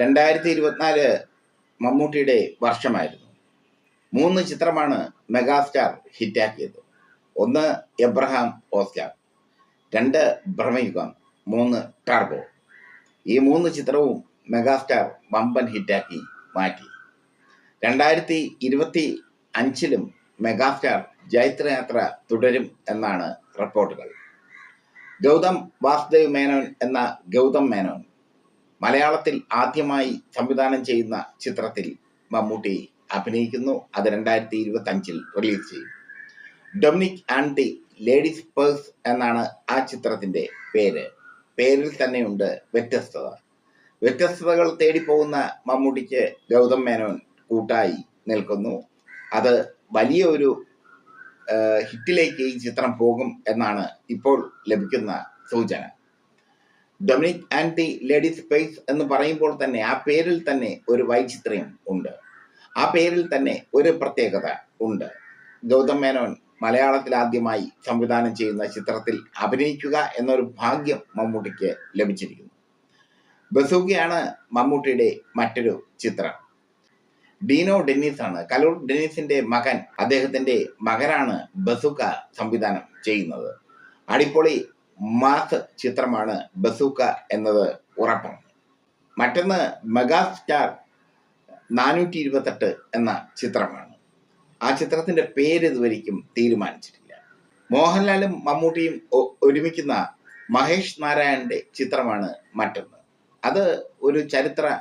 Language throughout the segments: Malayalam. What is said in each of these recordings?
രണ്ടായിരത്തി ഇരുപത്തിനാല് മമ്മൂട്ടിയുടെ വർഷമായിരുന്നു. മൂന്ന് ചിത്രമാണ് മെഗാസ്റ്റാർ ഹിറ്റാക്കിയത്. ഒന്ന് എബ്രഹാം ഓസ്റ്റാർ രണ്ട് ഭ്രമയുഗം മൂന്ന് ടാർബോ ഈ മൂന്ന് ചിത്രവും മെഗാസ്റ്റാർ വമ്പൻ ഹിറ്റാക്കി മാറ്റി. രണ്ടായിരത്തി ഇരുപത്തി അഞ്ചിലും മെഗാസ്റ്റാർ ജൈത്രയാത്ര തുടരും എന്നാണ് റിപ്പോർട്ടുകൾ. ഗൗതം വാസുദേവ് മേനോൻ എന്ന ഗൗതം മേനോൻ മലയാളത്തിൽ ആദ്യമായി സംവിധാനം ചെയ്യുന്ന ചിത്രത്തിൽ മമ്മൂട്ടി അഭിനയിക്കുന്നു. അത് രണ്ടായിരത്തി ഇരുപത്തി അഞ്ചിൽ റിലീസ് ചെയ്യും. Dominic and the ladies purse എന്നാണ് ആ ചിത്രത്തിന്റെ പേര്. പേരിൽ തന്നെയുണ്ട് വ്യത്യസ്തത. വ്യത്യസ്തതകൾ തേടിപ്പോകുന്ന മമ്മൂട്ടിക്ക് ഗൗതം മേനോൻ കൂട്ടായി നിൽക്കുന്നു. അത് വലിയ ഒരു ഹിറ്റിലേക്ക് ഈ ചിത്രം പോകും എന്നാണ് ഇപ്പോൾ ലഭിക്കുന്ന സൂചന. Dominic and the lady space എന്ന് പറയുമ്പോൾ തന്നെ ആ പേരിൽ തന്നെ ഒരു വൈചിത്ര്യം ഉണ്ട്. ആ പേരിൽ തന്നെ ഒരു പ്രത്യേകത ഉണ്ട്. ഗൗതം മേനോൻ മലയാളത്തിൽ ആദ്യമായി സംവിധാനം ചെയ്യുന്ന ചിത്രത്തിൽ അഭിനയിക്കുക എന്നൊരു ഭാഗ്യം മമ്മൂട്ടിക്ക് ലഭിച്ചിരിക്കുന്നു. ബസൂഖിയാണ് മമ്മൂട്ടിയുടെ മറ്റൊരു ചിത്രം. ഡീനോ ഡെന്നീസ് ആണ് കലൂർ ഡെന്നീസിന്റെ മകൻ അദ്ദേഹത്തിന്റെ മകനാണ് ബസുക്ക സംവിധാനം ചെയ്യുന്നത്. അടിപൊളി മാസ് ചിത്രമാണ് ബസൂക്ക എന്നത് ഉറപ്പാണ് മറ്റൊന്ന് മെഗാസ്റ്റാർ നാനൂറ്റി ഇരുപത്തെട്ട് എന്ന ചിത്രമാണ്. ആ ചിത്രത്തിന്റെ പേര് ഇതുവരെയ്ക്കും തീരുമാനിച്ചിട്ടില്ല. മോഹൻലാലും മമ്മൂട്ടിയും ഒരുമിക്കുന്ന മഹേഷ് നാരായണന്റെ ചിത്രമാണ് മറ്റൊന്ന്. അത് ഒരു ചരിത്ര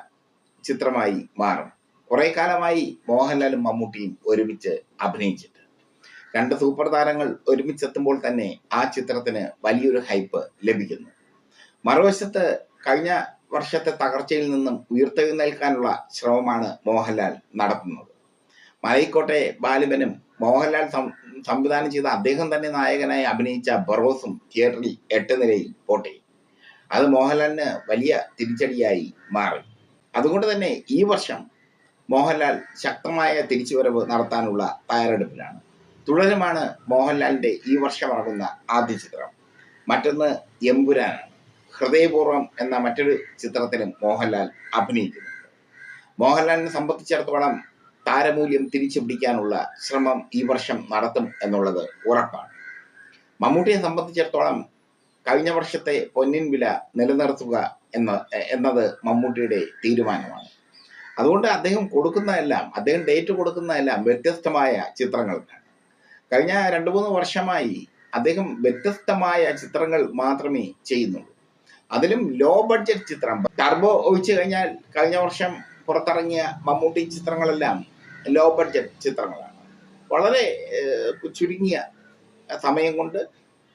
ചിത്രമായി മാറും. കുറെ കാലമായി മോഹൻലാലും മമ്മൂട്ടിയും ഒരുമിച്ച് അഭിനയിച്ചിട്ട് രണ്ട് സൂപ്പർ താരങ്ങൾ ഒരുമിച്ചെത്തുമ്പോൾ തന്നെ ആ ചിത്രത്തിന് വലിയൊരു ഹൈപ്പ് ലഭിക്കുന്നു. മറുവശത്ത് കഴിഞ്ഞ വർഷത്തെ തകർച്ചയിൽ നിന്നും ഉയർത്തെഴുന്നേൽക്കാനുള്ള ശ്രമമാണ് മോഹൻലാൽ നടത്തുന്നത്. മലയിക്കോട്ടെ ബാലുബനും മോഹൻലാൽ സംവിധാനം ചെയ്ത അദ്ദേഹം തന്നെ നായകനായി അഭിനയിച്ച ബറോസും തിയേറ്ററിൽ എട്ട് നിലയിൽ പോട്ടെ. അത് മോഹൻലാലിന് വലിയ തിരിച്ചടിയായി മാറി. അതുകൊണ്ട് തന്നെ ഈ വർഷം മോഹൻലാൽ ശക്തമായ തിരിച്ചുവരവ് നടത്താനുള്ള തയ്യാറെടുപ്പിലാണ്. തുടരുമാണ് മോഹൻലാലിന്റെ ഈ വർഷമാകുന്ന ആദ്യ ചിത്രം. മറ്റൊന്ന് എമ്പുരാനാണ്. ഹൃദയപൂർവം എന്ന മറ്റൊരു ചിത്രത്തിലും മോഹൻലാൽ അഭിനയിക്കുന്നു. മോഹൻലാലിനെ സംബന്ധിച്ചിടത്തോളം താരമൂല്യം തിരിച്ചു പിടിക്കാനുള്ള ശ്രമം ഈ വർഷം നടത്തും എന്നുള്ളത് ഉറപ്പാണ്. മമ്മൂട്ടിയെ സംബന്ധിച്ചിടത്തോളം കഴിഞ്ഞ വർഷത്തെ പൊന്നിൻ വില നിലനിർത്തുക എന്ന എന്നത് മമ്മൂട്ടിയുടെ തീരുമാനമാണ്. അതുകൊണ്ട് അദ്ദേഹം കൊടുക്കുന്നതെല്ലാം അദ്ദേഹം ഡേറ്റ് കൊടുക്കുന്നതെല്ലാം വ്യത്യസ്തമായ ചിത്രങ്ങൾക്കാണ്. കഴിഞ്ഞ രണ്ട് മൂന്ന് വർഷമായി അദ്ദേഹം വ്യത്യസ്തമായ ചിത്രങ്ങൾ മാത്രമേ ചെയ്യുന്നുള്ളൂ. അതിലും ലോ ബഡ്ജറ്റ് ചിത്രം ടർബോ ഒഴിച്ചു കഴിഞ്ഞാൽ കഴിഞ്ഞ വർഷം പുറത്തിറങ്ങിയ മമ്മൂട്ടി ചിത്രങ്ങളെല്ലാം ലോ ബഡ്ജറ്റ് ചിത്രങ്ങളാണ്. വളരെ ചുരുങ്ങിയ സമയം കൊണ്ട്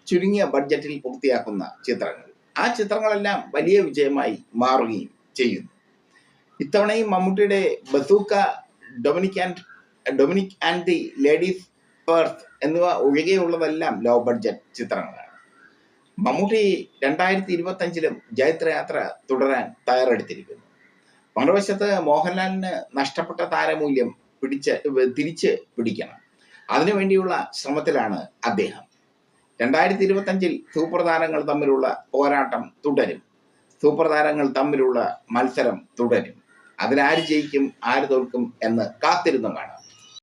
ചുരുങ്ങിയ ബഡ്ജറ്റിൽ പൂർത്തിയാക്കുന്ന ചിത്രങ്ങൾ. ആ ചിത്രങ്ങളെല്ലാം വലിയ വിജയമായി മാറുകയും ചെയ്യുന്നു. ഇത്തവണയും മമ്മൂട്ടിയുടെ Bazooka Dominic and Dominic and the ladies purse എന്നിവ ഒഴികെയുള്ളതെല്ലാം ലോ ബഡ്ജറ്റ് ചിത്രങ്ങളാണ്. മമ്മൂട്ടി രണ്ടായിരത്തി ഇരുപത്തി അഞ്ചിലും ജൈത്രയാത്ര തുടരാൻ തയ്യാറെടുത്തിരിക്കുന്നു. മറുവശത്ത് മോഹൻലാലിന് നഷ്ടപ്പെട്ട താരമൂല്യം പിടിച്ച് തിരിച്ച് പിടിക്കണം. അതിനുവേണ്ടിയുള്ള ശ്രമത്തിലാണ് അദ്ദേഹം. രണ്ടായിരത്തി ഇരുപത്തി അഞ്ചിൽ സൂപ്പർ താരങ്ങൾ തമ്മിലുള്ള പോരാട്ടം തുടരും. സൂപ്പർ താരങ്ങൾ തമ്മിലുള്ള മത്സരം തുടരും. അതിലാര് ജയിക്കും ആര് തോൽക്കും എന്ന് കാത്തിരുന്നു കാണാം.